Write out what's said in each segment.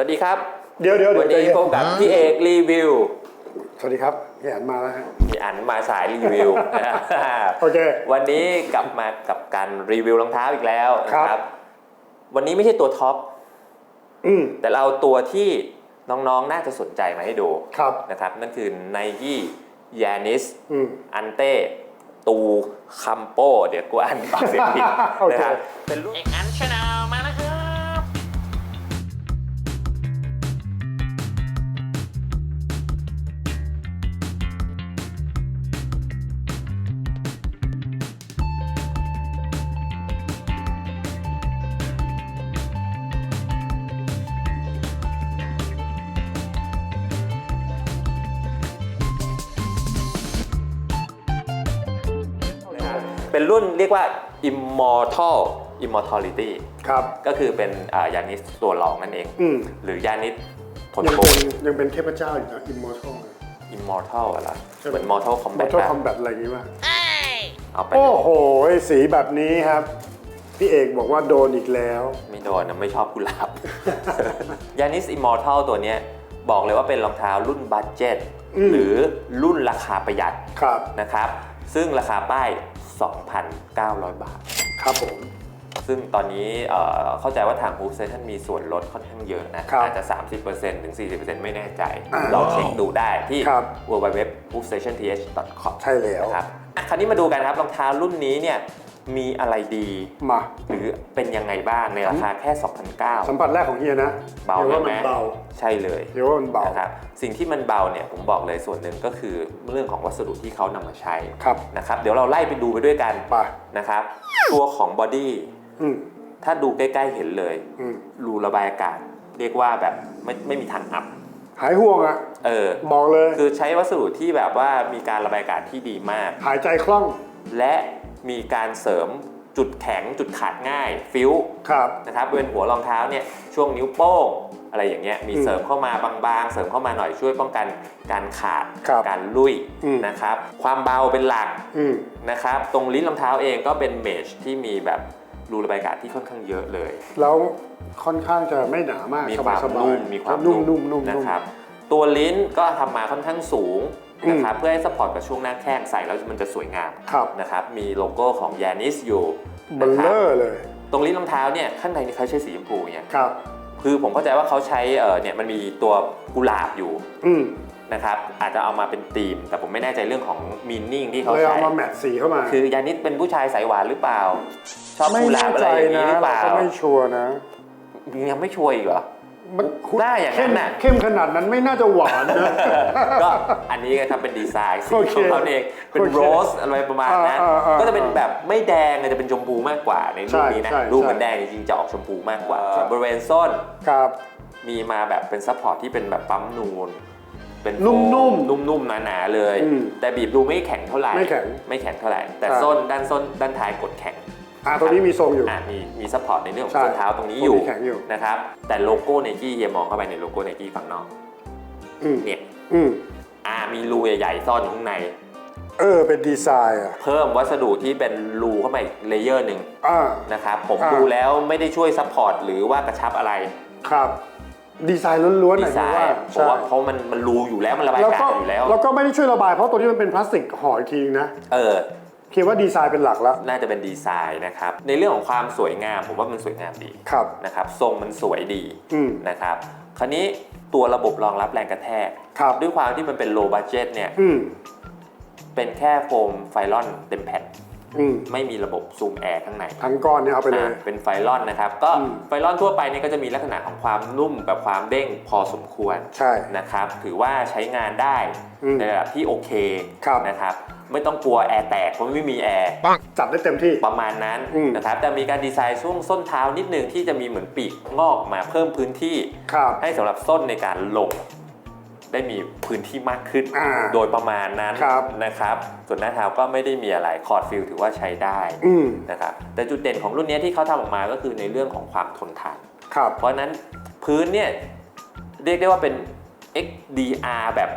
วัสดีครับ เดี๋ยวเดี๋ยวเดี๋วัยวนใจนี้เย็นพบกับพี่เอกรีวิว สวัสดีครับพี่อันมาแล้วฮะพี่อันมาสายรีวิวโอเควันนี้กลับมากับการรีวิวรองเท้าอีกแล้วนะคครัรับบวันนี้ไม่ใช่ตัวท็อปอืมแต่เราเอาตัวที่น้องๆ น่าจะสนใจมาให้ดูครับนะครับ นั่นคือ Nike Yanis อืมอันเต้ตูคัมโป เดี๋ยวกูอ่านออกเสียงผิดโอเคนะครับเป็นรุ่นเอกอันชาแน เป็นรุ่นเรียกว่า Immortal Immortality ครับก็คือเป็นยานิสตัวรองนั่นเอง อืมหรือยานิสทนยังโกเป็นยังเป็นเทพเจ้าอยู่นะอิมมอร์ทัล Immortal อะไรใช่ไหมเหมือน Mortal มอ Kombat ร์ทัลอะคอมแบทอะไรอย่างงี้ป่ะเอาไปโอ้โหสีแบบนี้ครับ พี่เอกบอกว่าโดนอีกแล้ว ไม่โดนนะไม่ชอบกุหลาบ ยานิส Immortal ตัวเนี้ยบอกเลยว่าเป็นรองเท้ารุ่นบัตเจ็ตอืม หรือรุ่นราคาประหยัดครับ นะครับ ซึ่งราคาป้าย 2,900 บาท ครับผม ซึ่งตอนนี้เอ่อเข้าใจว่าทาง Hoop Station มีส่วนลดค่อนข้างเยอะนะ ครับอาจจะ 30%ถึง 40%ไม่แน่ใจ อ่าลองเช็คดูได้ที่ ครับ www.hoopstationth.com ใช่แล้ว นะครับอะคราวนี้มาดูกันครับรองเท้ารุ่นนี้เนี่ย มีอะไรดีมา หรือเป็นยังไงบ้างในราคาแค่2,900สัมผัสแรกของเฮียนะเบาเฮียใช่ว่าไหมมันเบาใช่เลยเฮียว่ามันเบานะครับสิ่งที่มันเบาเนี่ยผมบอกเลยส่วนหนึ่งก็คือเรื่องของวัสดุที่เขานำมาใช้ครับนะครับ เดี๋ยวเราไล่ไปดูไปด้วยกันไปนะครับตัวของบอดี้อืมถ้าดูใกล้ๆเห็นเลยอืมรูระบายอากาศ เรียกว่าแบบไม่ไม่มีทางอับหายห่วงอะเออบอกเลย คือใช้วัสดุที่แบบว่ามีการระบายอากาศที่ดีมาก หายใจคล่อง และ มีการเสริมจุดแข็งจุดขาดง่ายฟิวครับ นะครับบริเวณหัวรองเท้าเนี่ยช่วงนิ้วโป้งอะไรอย่างเงี้ยมีอืมเสริมเข้ามาบางๆ เสริมเข้ามาหน่อยช่วยป้องกันการขาดครับการลุยอืม นะครับ ความเบาเป็นหลักอืม นะครับ ตรงลิ้นรองเท้าเองก็เป็นเมชที่มีแบบรูระบายอากาศที่ค่อนข้างเยอะเลย แล้วค่อนข้างจะไม่หนามากมีสความบายๆนุ่มมีความนุ่มนุ่มนุ่มนะนุ่มครับ ตัวลิ้นก็ทำมาค่อนข้างสูงอืม นะครับเพื่อให้สปอร์ตกับช่วงหน้าแข้งใส่แล้วมันจะสวยงามครับ นะครับมีโลโก้ของยานิสอยู่เบลนะคเลรับอร์เลย ตรงลิ้นรองเท้าเนี่ยข้างในนี่เขาใช้สีชมพูเนี่ยครับคือผมเข้าใจว่าเขาใช้เออเนี่ยมันมีตัวกุหลาบอยู่อืมนะครับอาจจะเอามาเป็นธีม แต่ผมไม่แน่ใจเรื่องของมีนิ่งที่เขาเลยเอาใช้มาแมทสีเข้ามา คือยานิสเป็นผู้ชายสายหวานหรือเปล่า ชอบไม่กุหลาแน่บอะใจไรอย่างนี้นะหรือเปเราล่าก็ไม่ชัวร์นะยังไม่ช่วยอีกเหรอ มันหน้าอย่างนั้นน่ะเข้มเข้มขนาดนั้นไม่น่าจะหวานนะ ก็อันนี้ก็ครับเป็นดีไซน์สีโอเคของเขาเอง เป็นโอเคโรสอะไรประมาณนั้น อ่าอ่าอ่าก็จะเป็นแบบไม่แดงจะเป็นชมพูมากกว่าในรูปนี้นะ ใช่ใช่รูปเหมือนแดงจริงๆจะออกชมพูมากกว่าส่วนบริเวณส้นครับ มีมาแบบเป็นซัพพอร์ตที่เป็นแบบปั๊มนูน เป็นนุ่มๆโฟนุ่มๆหนาๆเลย อืมแต่บีบดูไม่แข็งเท่าไหร่ ไม่แข็งไม่แข็งเท่าไหร่ แต่ครับ ส้นด้านส้นด้านท้ายกดแข็ง อ่าตัวนี้มีทรงอยู่อะมีมีซัพพอร์ตในเรื่องของใช่ส้นเท้าตรงนี้ตรงนี้อยู่แข็งอยู่ นะครับ แต่โลโก้ไนกี้เฮียมองเข้าไปในโลโก้ไนกี้ฝั่งนอกอืมเนี่ยอืมอ่ามีรูใหญ่ๆซ่อนอยู่ข้างใน เออ เป็นดีไซน์อะเพิ่มวัสดุที่เป็นรูเข้ามาอีกเลเยอร์หนึ่งอ่า นะครับผมอ่า ดูแล้วไม่ได้ช่วยซัพพอร์ตหรือว่ากระชับอะไรครับ ดีไซน์ล้วนๆดีอะไซคือว่าน์เพราะว่าเพราะมันมันรูอยู่แล้วมันระบายแล้วอากาก็ศอยู่แล้ว แล้วก็ไม่ได้ช่วยระบายเพราะตัวนี้มันเป็นพลาสติกห่ออีกทีนะ เออ คิดว่าดีไซน์เป็นหลักแล้ว น่าจะเป็นดีไซน์นะครับในเรื่องของความสวยงามผมว่ามันสวยงามดีครับ นะครับทรงมันสวยดีอืม นะครับคราวนี้ตัวระบบรองรับแรงกระแทก ครับ ด้วยความที่มันเป็น low budget เนี่ย อืม เป็นแค่โฟมไฟลอนเต็มแผ่น อืม ไม่มีระบบซูมแอร์ข้างในทั้งก้อนเนี่ยเอาไปเลย อ่าเป็นไฟลอนนะครับ ก็อืม ไฟลอนทั่วไปเนี่ยก็จะมีลักษณะของความนุ่มกับความเด้งพอสมควรใช่ นะครับ ถือว่าใช้งานได้อืมในระดับที่โอเคครับ นะครับ ไม่ต้องกลัวแอร์แตกเพราะไม่มีแอร์ จัดได้เต็มที่ ประมาณนั้นอืม นะครับ แต่มีการดีไซน์ช่วงส้นเท้านิดนึงที่จะมีเหมือนปีกงอกมาเพิ่มพื้นที่ ครับ ให้สำหรับส้นในการลง ได้มีพื้นที่มากขึ้นอ่าโดยประมาณนั้นครับ นะครับ ส่วนหน้าเท้าก็ไม่ได้มีอะไรคอร์ดฟิลถือว่าใช้ได้อืมนะครับแต่จุดเด่นของรุ่นนี้ที่เขาทำออกมาก็คือในเรื่องของความทนทาน ครับ เพราะฉะนั้นพื้นเนี่ย เรียกได้ว่าเป็น XDR แบบ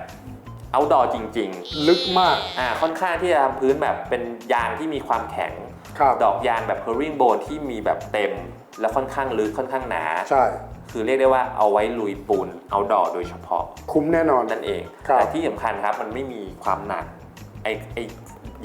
outdoor จริงๆลึกมากอ่าค่อนข้างที่จะทำพื้นแบบเป็นยางที่มีความแข็ง ครับ ดอกยางแบบ herringbone ที่มีแบบเต็ม และค่อนข้างลึกค่อนข้างหนา ใช่ คือเรียกได้ว่าเอาไว้ลุยปูนเอาดอโดยเฉพาะคุ้มแน่นอน นั่นเอง ครับแต่ที่สำคัญครับมันไม่มีความหนักไอไอ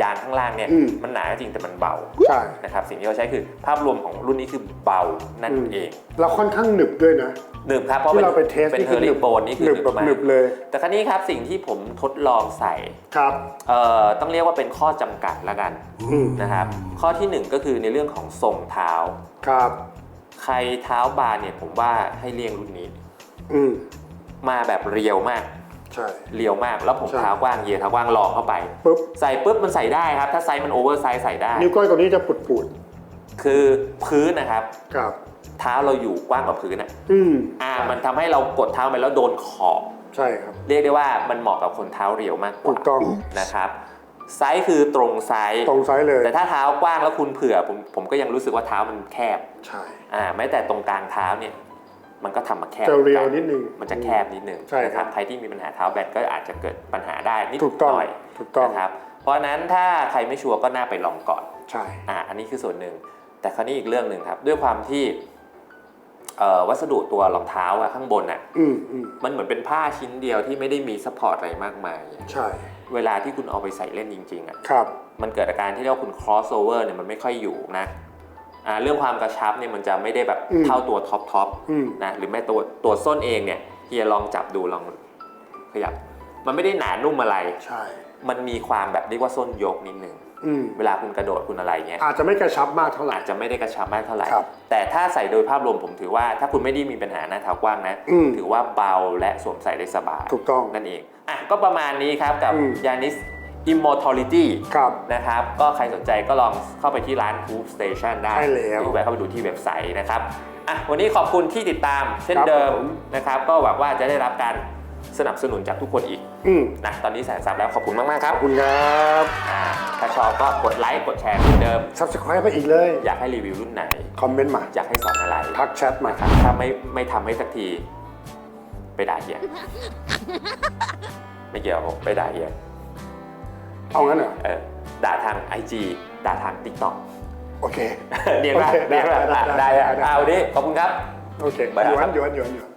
ยางข้างล่างเนี่ยอืม มันหนาก็จริงแต่มันเบาใช่ นะครับสิ่งที่เราใช้คือภาพรวมของรุ่นนี้คือเบานั่นอืมเองแล้วค่อนข้างหนึบด้วยนะ หนึบครับเพราะที่เราไปเทสเป็นนี่เฮคืออริหนึบโบนนี่คือหนึบหนึบแบบมาหนึกบเลย แต่ครั้นี้ครับสิ่งที่ผมทดลองใส่ ครับ เอ่อต้องเรียกว่าเป็นข้อจำกัดละกันอืม นะครับข้อที่หนึ่งก็คือในเรื่องของทรงเท้า ครับ ใครเท้าบานเนี่ยผมว่าให้เลี่ยงรุ่นนี้ อืมมาแบบเรียวมาก ใช่ เรียวมากแล้วผมใช่ เท้ากว้างเหยียดเท้ากว้างลองเข้าไป ปุ๊บ ใส่ปุ๊บมันใส่ได้ครับ ถ้าไซส์มันโอเวอร์ไซส์ใส่ได้ นิ้วก้อยตัวนี้จะปุดปุดคือพื้นนะครับ ๆครับ เท้าเราอยู่กว้างกว่าพื้นอะอืมอ่ามันทำให้เรากดเท้าไปแล้วโดนขอบ ใช่ครับ เรียกได้ว่ามันเหมาะกับคนเท้าเรียวมากกถูว่ากต้อง นะครับ ไซส์คือตรงไซส์ตรงไซส์เลย แต่ถ้าเท้ากว้างแล้วคุณเผื่อผมผมก็ยังรู้สึกว่าเท้ามันแคบใช่อ่าแม้แต่ตรงกลางเท้าเนี่ยมันก็ทำมาแคบจะเรียวหมือกันิดนึงมันจะแคบนิดนึงใช่นะคครัรับบใครที่มีปัญหาเท้าแบนก็อาจจะเกิดปัญหาได้นิดถูกต้องหน่อยถูกต้องนะครับเพราะฉะนั้นถ้าใครไม่ชัวร์ก็น่าไปลองก่อนใช่อ่าอันนี้คือส่วนหนึ่งแต่คราวนี้อีกเรื่องหนึ่งครับ ด้วยความที่เอ่อ วัสดุตัวรองเท้าอะข้างบนอะอืมอืมมันเหมือนเป็นผ้าชิ้นเดียวที่ไม่ได้มีซัพพอร์ตอะไรมากมาย ใช่เวลาที่คุณเอาไปใส่เล่นจริงๆอะครับ มันเกิดอาการที่เรียกว่าคุณ crossover เนี่ยมันไม่ค่อยอยู่นะอ่าเรื่องความกระชับเนี่ยมันจะไม่ได้แบบอืม เท่าตัวท็อปท็อปอืมนะหรือแม้ตัวตัวส้นเองเนี่ยเฮียลองจับดูลองขยับ มันไม่ได้หนานุ่มอะไร ใช่ มันมีความแบบเรียกว่าส้นยกนิดนึงอืมเวลาคุณกระโดดคุณอะไรเงี้ยอาจจะไม่กระชับมากเท่าไหร่ อาจจะไม่ได้กระชับมากเท่าไหร่ ครับแต่ถ้าใส่โดยภาพรวมผมถือว่าถ้าคุณไม่ได้มีปัญหาหน้าเท้ากว้างนะ อืม ถือว่าเบาและสวมใส่ได้สบาย ถูกต้อง นั่นเอง อะ ก็ประมาณนี้ครับกับ อืม Yanis Immortality ครับ นะครับ ก็ใครสนใจก็ลองเข้าไปที่ร้าน Hoop Station ได้ใช่แล้วหรือแวะเข้าไปดูที่เว็บไซต์นะครับ อะ วันนี้ขอบคุณที่ติดตามเช่นครับเดิมผม นะครับ ก็หวังว่าจะได้รับการ สนับสนุนจากทุกคนอีกอืมนะตอนนี้แสนซับแล้วขอบคุณมากๆครัขบอบคุณครับอ่าถ้าชอบก็กดไลค์กดแชร์เหมือนเดิม subscribe ไปอีกเลย อยากให้รีวิวรุ่นไหน คอมเมนต์มา อยากให้สอนอะไรทักแชทมา นะครับถ้าไม่ไม่ทำให้สักที ไปด่าเฮียไม่เกี่ยวผมไปด่าเฮียเอางั้นเหรอ เออด่าทาง IG ด่าทาง TikTok โอเคเนียนป่ะโอเคได้เนียนป่ะได้อะได้ได้อะได้เอาดิขอบคุณครับ โอเคบ๊ายหยบายวนหยวนหยวนหยวน